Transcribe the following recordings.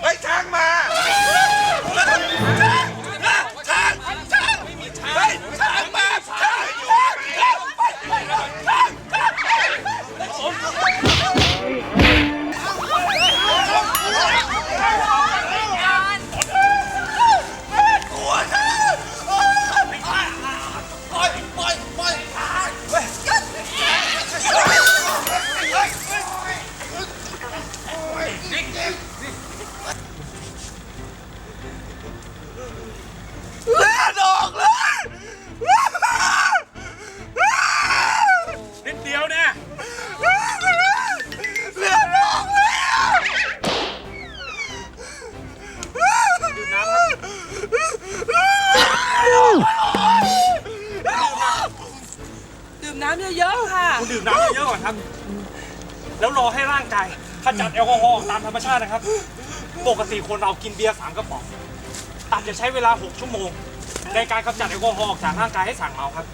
เเลือดออกเลย นิดเดียวเนี่ยเลือดออกเลยดื่มน้ำครับดื่มน้ำเยอะๆค่ะ คุณดื่มน้ำเยอะๆก่อนครับ แล้วรอให้ร่างกายขจัดแอลกอฮอล์ออกตามธรรมชาตินะครับ ปกติคนเรากินเบียร์สามกระป๋อง ตัดจะใช้เวลา 6 ชั่วโมง ในการกำจัดแอลกอฮอล์ออกจากร่างกายให้สั่งเมาครับ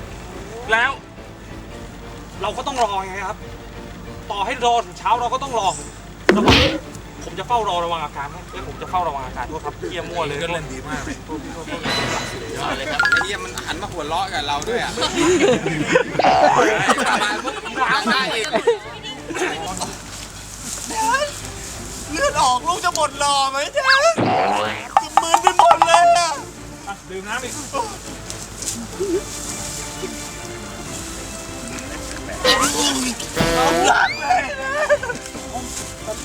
แล้วเราก็ต้องรอไงครับ ต่อให้รอถึงเช้าเราก็ต้องรอระหว่างผมจะเฝ้ารอระวังอาการครับแล้วผมจะเฝ้าระวังอาการด้วยครับเยี่ยมมั่วเลยก็เล่นดีมากเลยเลยครับไอ้เหี้ยมันหันมาหัวเราะกับเราด้วยอะมาปุ๊บร้องได้อีกเลือดออกลูกจะหมดรอไหมจ๊ะจะมึนไปหม ดเลยอะอะดื่มน้ำอีกรักเลยนะ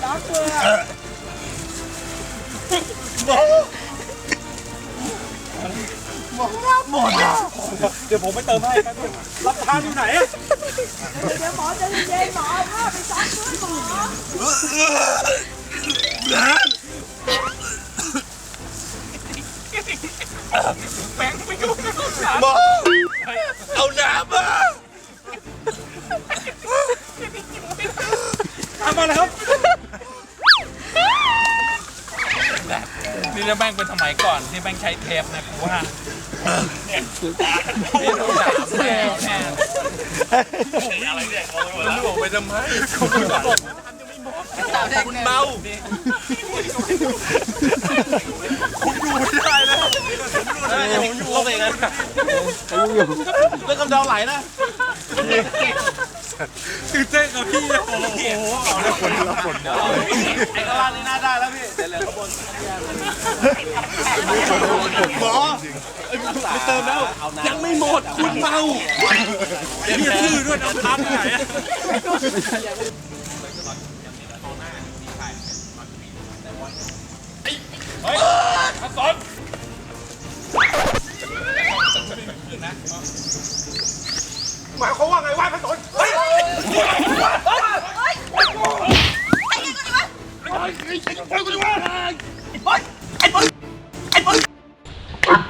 รักเลยอะหมอหมอรับหมดอะเดี๋ยวผมไปเติมให้ครับรับทานอยู่ไหนอะหมอเอาน้ำมา ทำ มาแล้วครับนี่แล้วแม่งเป็นสมัยก่อนที่แม่งใช้เทปนะกูว่าเนี่ยนี่ดูหนาวแน่แน่มันหลวงไปทำไมคุณเมาคุณอยู่ไม่ได้แล้วผมอยู่เองนะแล้วกำเดาไหลนะ ตื่นเต้นกับพี่เลยโอ้โหเอาแล้วคนละคนไอ้ข้างล่านี่น่าได้แล้วพี่แต่เหลือข้างบนหมอไม่เติมแล้ว ยังไม่หมดคุณเมาพี่ชื่อด้วยน้ำทานไหนอะเฮ้ยมาสอนหมายควาว่าไงวะ